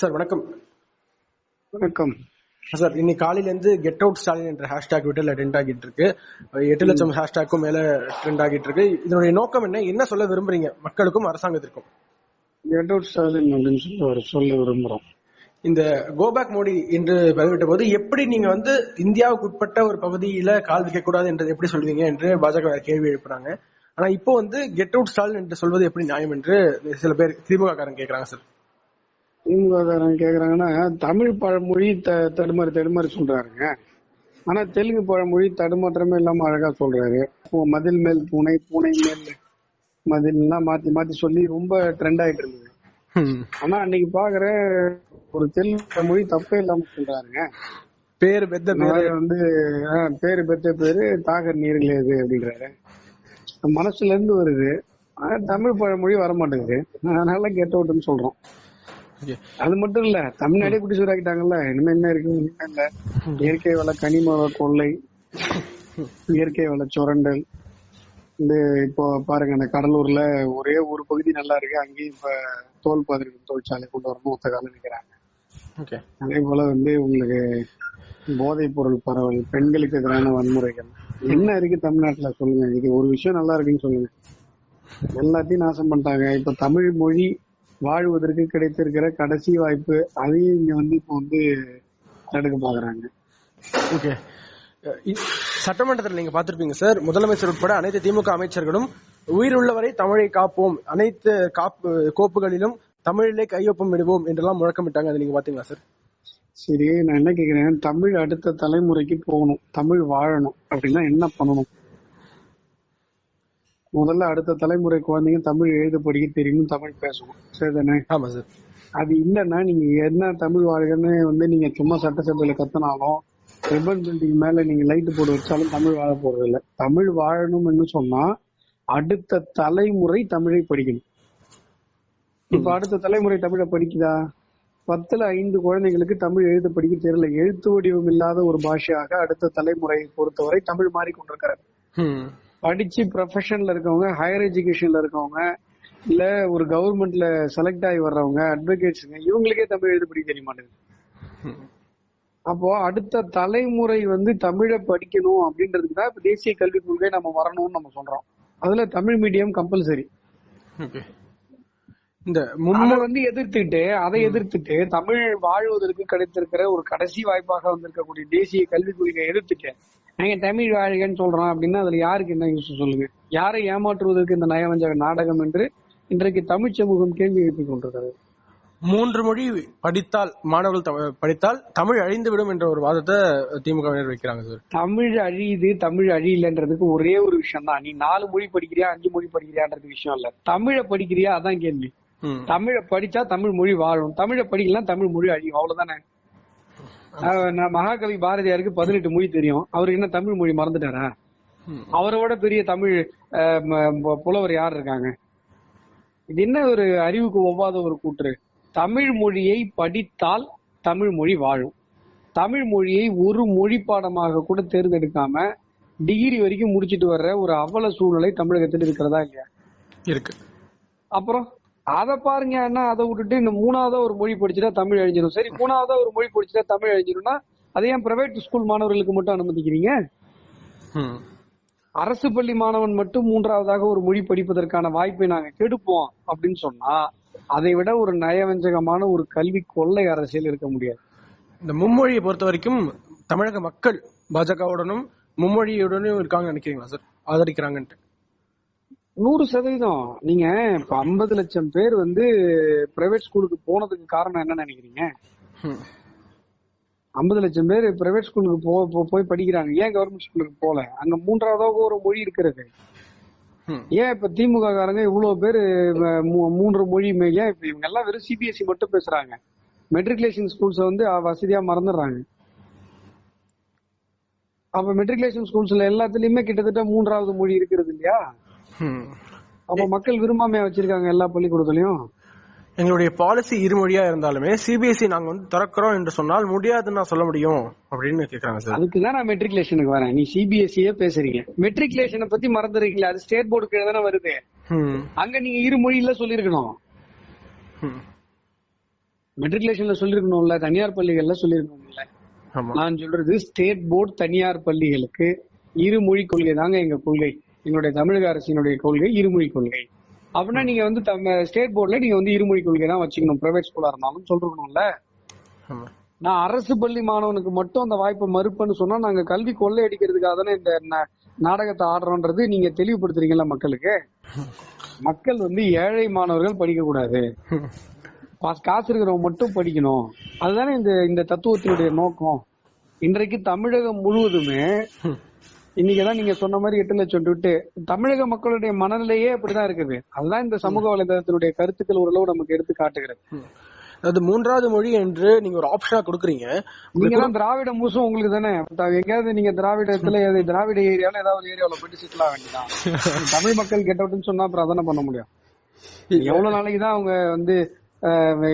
Sir வணக்கம். வணக்கம். Sir இன்னைக்கு காலையில இருந்து கெட் அவுட் ஸ்டாலின் என்ற ஹேஷ்டாக் ட்விட்டர்ல ட்ரெண்ட் ஆகிட்டு இருக்கு. எட்டு லட்சம் ஹேஷ்டாக்கும் மேல ட்ரெண்ட் ஆகிட்டு இருக்கு. இதனுடைய நோக்கம் என்ன? என்ன சொல்ல விரும்புறீங்க? மக்களுக்கும் அரசாங்கத்திற்கும்? கெட் அவுட் ஸ்டாலின் அப்படின்னு சொல்லி சொல்ல விரும்புறோம். இந்த கோபேக் மோடி என்று பதிவிட்ட போது எப்படி நீங்க வந்து இந்தியாவுக்கு உட்பட்ட ஒரு பகுதியில கால் வைக்க கூடாது என்றது எப்படி சொல்வீங்க என்று பாஜக கேள்வி எழுப்புறாங்க. ஆனா இப்போ வந்து கெட் அவுட் ஸ்டாலின் என்று சொல்வது எப்படி நியாயம் என்று சில பேர் திமுக காரன் கேக்குறாங்க சார். திமுககாரன் கேக்குறாங்கன்னா தமிழ் பழமொழி த- தடுமாறி தடுமாறி சொல்றாருங்க. ஆனா தெலுங்கு பழமொழி தடுமாற்றமே இல்லாம அழகா சொல்றாரு. மதில் மேல் பூனை பூனை மேல் மதில்லாம் மாத்தி மாத்தி சொல்லி ரொம்ப ட்ரெண்ட் ஆயிட்டு இருந்தது ஆனா அன்னைக்கு பாக்குறேன் ஒரு தெலுங்கு பழமொழி தப்பே இல்லாம சொல்றாருங்க. பேர் பெத்த பேர். வந்து பேரு பெற்ற பேரு தாகர் நீர்களே இது அப்படின்றாரு. மனசுல இருந்து வருது. ஆனா தமிழ் பழமொழி வர மாட்டேங்குது அதனால கெட் அவுட்னு சொல்றோம். அது மட்டும் இல்ல தமிழ்நாடே குட்டி சூறாக்கிட்டாங்கல்ல இனிமே என்ன இருக்கு ஒண்ணுமே இல்ல. இயற்கை வள கனிம கொள்ளை இயற்கை வள சுரண்டல். இந்த இப்போ பாருங்க இந்த கடலூர்ல ஒரே ஒரு பகுதி நல்லா இருக்கு அங்கேயும் இப்ப தோல் பாதிரிக்கும் தொழிற்சாலை கொண்டு வரணும் ஒத்த காலம் நிக்கிறாங்க. அதே போல வந்து உங்களுக்கு போதைப் பொருள் பரவல் பெண்களுக்கு எதிரான வன்முறைகள் என்ன இருக்கு தமிழ்நாட்டுல சொல்லுங்க. இது ஒரு விஷயம் நல்லா இருக்குன்னு சொல்லுங்க. எல்லாத்தையும் நாசம் பண்ணிட்டாங்க. இப்ப தமிழ் மொழி வாழ்வதற்கு கிடைத்திருக்கிற கடைசி வாய்ப்பு அதையும் இங்க வந்து இப்போ வந்து தடுக்க பாக்குறாங்க. ஓகே. சட்டமன்றத்தில் நீங்க பார்த்திருப்பீங்க சார். முதலமைச்சர் உட்பட அனைத்து திமுக அமைச்சர்களும் உயிருள்ளவரை தமிழை காப்போம். அனைத்து காப்பு கோப்புகளிலும் தமிழிலே கையொப்பம் இடுவோம் என்றெல்லாம் முழக்கமிட்டாங்க. அதை நீங்க பாத்தீங்களா சார்? சரி நான் என்ன கேக்குறேன்? தமிழ் அடுத்த தலைமுறைக்கு போகணும். தமிழ் வாழணும். அப்படின்னா என்ன பண்ணணும்? முதல்ல அடுத்த தலைமுறை குழந்தைங்க தமிழ் எழுத படிக்க தெரியணும் தமிழ் பேசணும் சரிதானே ஆமா சார். அது இல்லைன்னா நீங்க என்ன தமிழ் வாழ்கன்னு வந்து நீங்க சும்மா சட்டசபையில கத்தினாலும் ரிப்பன் பில்டிங் மேல நீங்க லைட் போட்டு வச்சாலும் தமிழ் வாழ போறது இல்ல தமிழ் வாழணும்னு சொன்னா அடுத்த தலைமுறை தமிழை படிக்கணும். இப்ப அடுத்த தலைமுறை தமிழை படிக்குதா? பத்துல ஐந்து குழந்தைங்களுக்கு தமிழ் எழுத படிக்க தெரியல. எழுத்து வடிவம் இல்லாத ஒரு பாஷையாக அடுத்த தலைமுறையை பொறுத்தவரை தமிழ் மாறிக்கொண்டிருக்கிறார் ம். படிச்சு ப்ரொஃபஷன்ல இருக்கவங்க ஹையர் எஜுகேஷன்ல இருக்கவங்க இல்ல ஒரு கவர்மெண்ட்ல செலக்ட் ஆகி வர்றவங்க அட்வொகேட்ஸுங்க இவங்களுக்கே தமிழ் எழுத படிக்க தெரிய மாட்டேங்குது. ம். அப்போ அடுத்த தலைமுறை வந்து தமிழை படிக்கணும் அப்படின்றதுக்கு தான் இப்ப தேசிய கல்விக் கொள்கை நம்ம வரணும்னு நம்ம சொல்றோம். அதுல தமிழ் மீடியம் கம்பல்சரி இந்த மும்மொழி வந்து எதிர்த்துட்டு அதை எதிர்த்துட்டு தமிழ் வாழ்வதற்கு கிடைத்திருக்கிற ஒரு கடைசி வாய்ப்பாக வந்திருக்கக்கூடிய தேசிய கல்விக் கொள்கையை எதிர்த்துட்டு நாங்க தமிழ் வாழ்கன்னு சொல்றோம் அப்படின்னா அதுல யாருக்கு என்ன யூஸ் சொல்லுங்க? யாரை ஏமாற்றுவதற்கு இந்த நயவஞ்சக நாடகம் என்று இன்றைக்கு தமிழ் சமூகம் கேள்வி எழுப்பிக் கொண்டிருக்கிறது. மூன்று மொழி படித்தால் மாணவர்கள் தமிழ் படித்தால் தமிழ் அழிந்துவிடும் என்ற ஒரு வாதத்தை திமுகவினர் வைக்கிறாங்க சார். தமிழ் அழியுது தமிழ் அழியலன்றதுக்கு ஒரே ஒரு விஷயம் தான் நீ நாலு மொழி படிக்கிறியா அஞ்சு மொழி படிக்கிறியான்றது விஷயம் இல்ல. தமிழை படிக்கிறியா அதான் கேள்வி. தமிழை படிச்சா தமிழ் மொழி வாழும். தமிழை படிக்கலாம் தமிழ் மொழி அழியும். அவ்வளவுதானே? மகாகவி பாரதியாருக்கு பதினெட்டு மொழி தெரியும். அவருக்கு என்ன தமிழ் மொழி மறந்துட்டாரா. அவரோட பெரிய தமிழ் புலவர் யார் இருக்காங்க? இது என்ன ஒரு அறிவுக்கு ஒவ்வாத ஒரு கூற்று? தமிழ் மொழியை படித்தால் தமிழ் மொழி வாழும். தமிழ் மொழியை ஒரு மொழி பாடமாக கூட தேர்ந்தெடுக்காம டிகிரி வரைக்கும் முடிச்சிட்டு வர்ற ஒரு அவல சூழ்நிலை தமிழகத்தில் இருக்கிறதா இல்லையா? இருக்கு. அப்புறம்? அத பாருங்க அண்ணா அதை விட்டுட்டு இந்த மூணாவதா ஒரு மொழி படிச்சுட்டா தமிழ் அழிஞ்சிடும் சரி மூணாவதா ஒரு மொழி படிச்சுட்டா தமிழ் அழிஞ்சிடும்னா அதை ஏன் பிரைவேட் ஸ்கூல் மாணவர்களுக்கு மட்டும் அனுமதிக்கிறீங்க. அரசு பள்ளி மாணவன் மட்டும் மூன்றாவதாக ஒரு மொழி படிப்பதற்கான வாய்ப்பை நாங்க கெடுப்போம் அப்படின்னு சொன்னா அதை விட ஒரு நயவஞ்சகமான ஒரு கல்வி கொள்ளை அரசியல் இருக்க முடியாது. இந்த மும்மொழியை பொறுத்த வரைக்கும் தமிழக மக்கள் பாஜகவுடனும் மும்மொழியுடனும் இருக்காங்க நினைக்கிறீங்களா சார்? ஆதரிக்கிறாங்கன்ட்டு. நூறு சதவீதம். நீங்க இப்ப ஐம்பது லட்சம் பேர் வந்து பிரைவேட் ஸ்கூலுக்கு போனதுக்கு காரணம் என்ன நினைக்கிறீங்க. ஐம்பது லட்சம் பேர் பிரைவேட் ஸ்கூலுக்கு போய் படிக்கிறாங்க. ஏன் கவர்மெண்ட் ஸ்கூலுக்கு போல அங்க மூன்றாவதாக ஒரு மொழி இருக்கிறது. ஏன் இப்ப திமுக காரங்க இவ்வளவு பேர் மூன்று மொழி ஏன் இப்ப இவங்க எல்லாம் வெறும் சிபிஎஸ்சி மட்டும் பேசுறாங்க. மெட்ரிகுலேஷன் ஸ்கூல்ஸ் வந்து வசதியா மறந்துடுறாங்க. அப்ப மெட்ரிகுலேஷன் ஸ்கூல்ஸ்ல எல்லாத்துலயுமே கிட்டத்தட்ட மூன்றாவது மொழி இருக்கிறது இல்லையா. அப்ப மக்கள் விரும்பாமையா வச்சிருக்காங்க எல்லா பள்ளிக்கூடத்துலயும்? எங்களுடைய பாலிசி இருமொழியா இருந்தாலுமே சிபிஎஸ்இ நாங்க வந்து திறக்கிறோம் என்று சொன்னால் முடியாதுன்னு நான் சொல்ல முடியும் அப்படின்னு கேக்குறாங்க சார். அதுக்குதான் நான் மெட்ரிகுலேஷனுக்கு வரேன். நீ சிபிஎஸ்சியே பேசுறீங்க. மெட்ரிகுலேஷனை பத்தி மறந்துடுறீங்களா அது ஸ்டேட் போர்டு கீழே தானே வருது. அங்க நீங்க இரு மொழியில சொல்லிருக்கணும். மெட்ரிகுலேஷன்ல சொல்லிருக்கணும்ல தனியார் பள்ளிகள்ல சொல்லிருக்கணும்ல நான் சொல்றது ஸ்டேட் போர்டு தனியார் பள்ளிகளுக்கு இருமொழி கொள்கை தாங்க எங்க கொள்கை. எங்களுடைய தமிழக அரசினுடைய கொள்கை இருமொழி கொள்கை. அப்படின்னா நீங்க வந்து ஸ்டேட் போர்டுல நீங்க வந்து இருமொழி கொள்கை தான் வச்சுக்கணும். பிரைவேட் ஸ்கூலா இருந்தாலும் ஆமா. நான் அரசு பள்ளி மாணவனுக்கு மட்டும் அந்த வாய்ப்பை மறுப்புன்னு சொன்னா நாங்க கல்வி கொள்ளை அடிக்கிறதுக்காக தானே இந்த நாடகத்தை ஆடுறோன்றது நீங்க தெளிவுபடுத்துறீங்களா மக்களுக்கு? மக்கள் வந்து ஏழை மாணவர்கள் படிக்க கூடாது காசு இருக்கிறவங்க மட்டும் படிக்கணும். அதுதானே இந்த இந்த தத்துவத்தினுடைய நோக்கம். இன்றைக்கு தமிழகம் முழுவதுமே இன்னைக்குதான் நீங்க சொன்ன மாதிரி எட்டு லட்சம் விட்டு தமிழக மக்களுடைய மனநிலையே அப்படிதான் இருக்குது. அதுதான் இந்த சமூக வலைதளத்தினுடைய கருத்துக்கள் ஓரளவு நமக்கு எடுத்து காட்டுகிறது. அதாவது மூன்றாவது மொழி என்று நீங்க ஒரு ஆப்ஷனா கொடுக்குறீங்க. நீங்க தான் திராவிட மூசம் உங்களுக்கு தானே. எங்கேயாவது நீங்க திராவிடத்துல திராவிட ஏரியால ஏதாவது ஒரு ஏரியாவுல போயிட்டு ஆக வேண்டியதான் தமிழ் மக்கள் கெட்டவுட்னு சொன்னா அப்புறம் அதானே பண்ண முடியும்? எவ்வளவு நாளைக்கு தான் அவங்க வந்து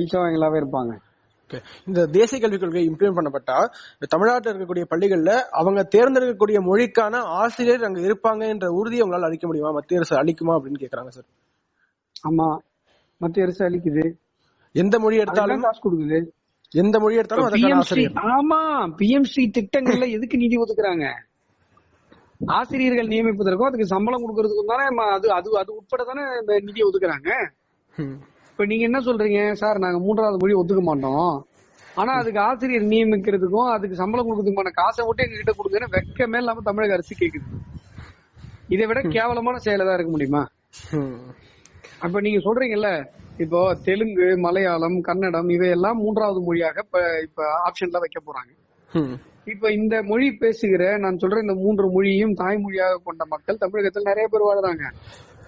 இல்சவாங்களாவே இருப்பாங்க? Okay. இந்த தேசிய கல்விக் கொள்கை இம்ப்ளிமெண்ட் பண்ணப்பட்டா தமிழ்நாட்டில் இருக்கக்கூடிய பள்ளிகள்ல அவங்க தேர்ந்தெடுக்கக்கூடிய மொழிக்கான ஆசிரியர் அங்க இருப்பாங்க என்ற உறுதியை உங்களால அளிக்க முடியுமா? மத்திய அரசு அளிக்குமா அப்படின்னு கேக்குறாங்க சார் ஆமா. மத்திய அரசு அளிக்குது. எந்த மொழி எடுத்தாலும் காசு கொடுக்குது. எந்த மொழி எடுத்தாலும் ஆமா பிஎம்சி திட்டங்கள்ல எதுக்கு நிதி ஒதுக்குறாங்க? ஆசிரியர்கள் நியமிப்பதற்கும் அதுக்கு சம்பளம் கொடுக்கறதுக்கும் தானே அது அது அது உட்பட தானே இந்த நிதி ஒதுக்குறாங்க. இப்ப நீங்க என்ன சொல்றீங்க? சார் நாங்க மூன்றாவது மொழி ஒத்துக்க மாட்டோம். ஆனா அதுக்கு ஆசிரியர் நியமிக்கிறதுக்கும் அதுக்கு சம்பளம் கொடுக்கறதுக்குமான காசை மட்டும் எங்க கிட்ட கொடுங்கன்னு வெக்கமே இல்லாம தமிழக அரசு கேக்குது. இதை விட கேவலமான செயலா தான் இருக்க முடியுமா. அப்ப நீங்க சொல்றீங்கல்ல இப்போ தெலுங்கு மலையாளம் கன்னடம் இவையெல்லாம் மூன்றாவது மொழியாக இப்ப இப்ப ஆப்ஷன்ல வைக்க போறாங்க. இப்ப இந்த மொழி பேசுகிற நான் சொல்ற இந்த மூன்று மொழியையும் தாய்மொழியாக கொண்ட மக்கள் தமிழகத்தில் நிறைய பேர் வாழ்றாங்க.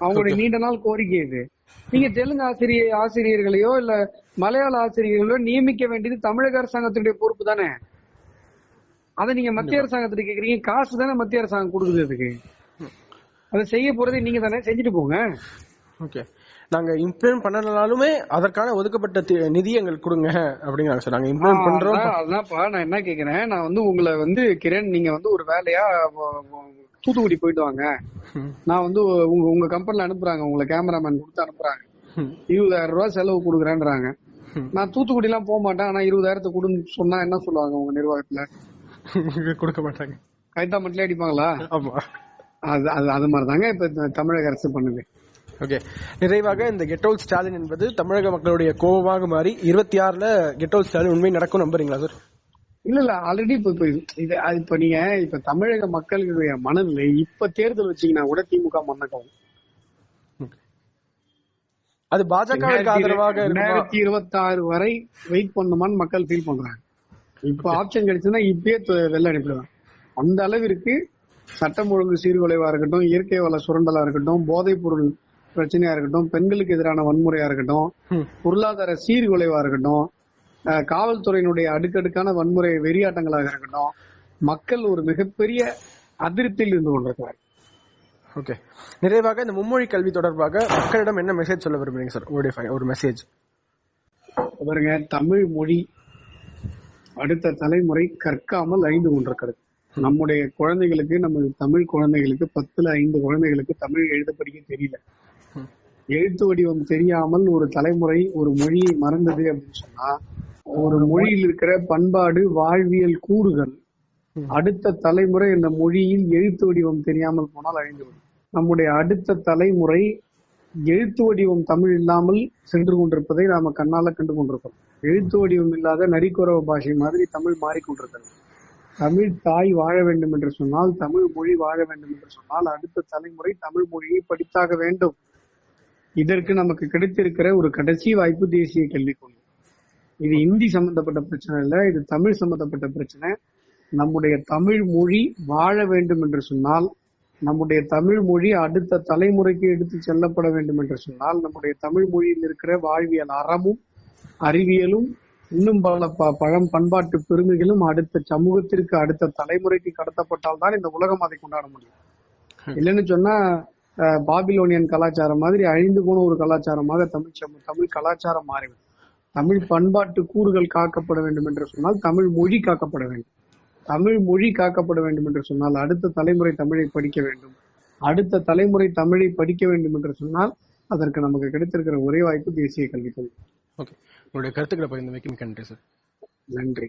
அவங்களுடைய நீண்ட நாள் கோரிக்கை இது. நீங்க தெலுங்கு ஆசிரியர் ஆசிரியர்களையோ இல்ல மலையாள ஆசிரியர்களோ நியமிக்க வேண்டியது தமிழக அரசாங்கத்தினுடைய பொறுப்பு தானே? அதை நீங்க மத்திய அரசாங்கத்திட்ட கேக்குறீங்க. காசு தானே மத்திய அரசாங்கம் கொடுக்குது அதுக்கு. அதை செய்ய போறதே நீங்க தானே செஞ்சுட்டு போங்க. ஓகே. நாங்க இம்ப்ளிமெண்ட் பண்ணலனாலுமே அதற்கான ஒதுக்கப்பட்ட நிதி எங்களுக்கு கொடுங்க அப்படிங்கிறாங்க சார் நாங்க இம்ப்ளிமெண்ட் பண்றோம். அதான், அதான்ப்பா நான் என்ன கேக்குறேன் நான் வந்து உங்களை வந்து கிரண் நீங்க வந்து ஒரு வேலையா தூத்துக்குடி போயிட்டு வாங்க. நான் வந்து உங்க உங்க கம்பெனில அனுப்புறாங்க. உங்களை கேமராமேன் கொடுத்து அனுப்புறாங்க. இருபதாயிரம் ரூபாய் செலவு கொடுக்குறேன்றாங்க. நான் தூத்துக்குடி எல்லாம் போக மாட்டேன். ஆனா இருபதாயிரத்தை கொடுன்னு சொன்னா என்ன சொல்லுவாங்க உங்க நிர்வாகத்துல? கொடுக்க மாட்டாங்க. கைத்தா மட்டும் அடிப்பாங்களா? ஆமா. அது அது அது மாதிரி தாங்க இப்ப தமிழக அரசு பண்ணுது. ஓகே. நிறைவாக இந்த கெட் அவுட் ஸ்டாலின் என்பது தமிழக மக்களுடைய கோபமாக மாறி இருபத்தி ஆறுல கெட் அவுட் ஸ்டாலின் உண்மை நடக்கும் நம்புறீங்களா சார் இல்ல இல்ல ஆல்ரெடி இப்ப இப்ப இது இப்ப நீங்க இப்ப தமிழக மக்களுடைய மனநிலை இப்ப தேர்தல் வச்சீங்கன்னா கூட திமுக மன்னக்கம் அது பாஜகவிற்கு ஆதரவாக ரெண்டாயிரத்தி இருபத்தி ஆறு வரை வெயிட் பண்ணுமான்னு மக்கள் ஃபீல் பண்றாங்க. இப்ப ஆப்ஷன் கிடைச்சுன்னா இப்பயே வெளில அனுப்பிடுவாங்க அந்த அளவிற்கு சட்டம் ஒழுங்கு சீர்குலைவா இருக்கட்டும் இயற்கை வள சுரண்டலா இருக்கட்டும் போதைப் பொருள் பிரச்சனையா இருக்கட்டும் பெண்களுக்கு எதிரான வன்முறையா இருக்கட்டும். பொருளாதார சீர்குலைவா இருக்கட்டும் காவல்துறையினுடைய அடுக்கடுக்கான வன்முறை வெறியாட்டங்களாக இருக்கட்டும் மக்கள் ஒரு மிகப்பெரிய அதிருப்தியில் இருந்து கொண்டிருக்கிறார் ஓகே. நிறைவாக இந்த மும்மொழி கல்வி தொடர்பாக மக்களிடம் என்ன மெசேஜ் சொல்ல விரும்புறீங்க சார் உங்களுடைய ஒரு மெசேஜ் பாருங்க தமிழ் மொழி அடுத்த தலைமுறை கற்காமல் அழிந்து கொண்டிருக்கிறது. நம்முடைய குழந்தைகளுக்கு நம்ம தமிழ் குழந்தைகளுக்கு பத்துல ஐந்து குழந்தைகளுக்கு தமிழ் எழுத படிக்க தெரியல. எழுத்து வடிவம் தெரியாமல் ஒரு தலைமுறை ஒரு மொழியை மறந்தது அப்படின்னு சொன்னா ஒரு மொழியில் இருக்கிற பண்பாடு வாழ்வியல் கூறுகள். அடுத்த தலைமுறை இந்த மொழியில் எழுத்து வடிவம் தெரியாமல் போனால் அழிந்துவிடும். நம்முடைய அடுத்த தலைமுறை எழுத்து வடிவம் தமிழ் இல்லாமல் சென்று கொண்டிருப்பதை நாம கண்ணால கண்டு கொண்டிருக்கிறோம். எழுத்து வடிவம் இல்லாத நரிக்குறவ பாஷை மாதிரி தமிழ் மாறிக்கொண்டிருக்கிறது. தமிழ் தாய் வாழ வேண்டும் என்று சொன்னால் தமிழ் மொழி வாழ வேண்டும் என்று சொன்னால் அடுத்த தலைமுறை தமிழ் மொழியை படித்தாக வேண்டும். இதற்கு நமக்கு கிடைத்திருக்கிற ஒரு கடைசி வாய்ப்பு தேசிய கல்விக் கொள்கை. இது இந்தி சம்பந்தப்பட்ட பிரச்சனை இல்ல இது தமிழ் சம்பந்தப்பட்ட பிரச்சனை. நம்முடைய தமிழ் மொழி வாழ வேண்டும் என்று சொன்னால் நம்முடைய தமிழ் மொழி அடுத்த தலைமுறைக்கு எடுத்து செல்லப்பட வேண்டும் என்று சொன்னால் நம்முடைய தமிழ் மொழியில் இருக்கிற வாழ்வியல் அறமும் அறிவியலும் இன்னும் பல ப- பழம் பண்பாட்டு பெருமைகளும் அடுத்த சமூகத்திற்கு அடுத்த தலைமுறைக்கு கடத்தப்பட்டால் தான் இந்த உலகம் அதை கொண்டாட முடியும். இல்லைன்னு சொன்னா பாபிலோனியன் கலாச்சாரம் மாதிரி அழிந்து போன ஒரு கலாச்சாரமாக தமிழ் சமூ தமிழ் கலாச்சாரம் மாறிவிடும். தமிழ் பண்பாட்டு கூறுகள் காக்கப்பட வேண்டும் என்று சொன்னால் தமிழ் மொழி காக்கப்பட வேண்டும். தமிழ் மொழி காக்கப்பட வேண்டும் என்று சொன்னால் அடுத்த தலைமுறை தமிழை படிக்க வேண்டும். அடுத்த தலைமுறை தமிழை படிக்க வேண்டும் என்று சொன்னால் அதற்கு நமக்கு கிடைத்திருக்கிற ஒரே வாய்ப்பு தேசிய கல்விக் கொள்கை ஓகே. உங்களுடைய கருத்துக்களை பகிர்ந்தமைக்கு மிக்க நன்றி சார். நன்றி.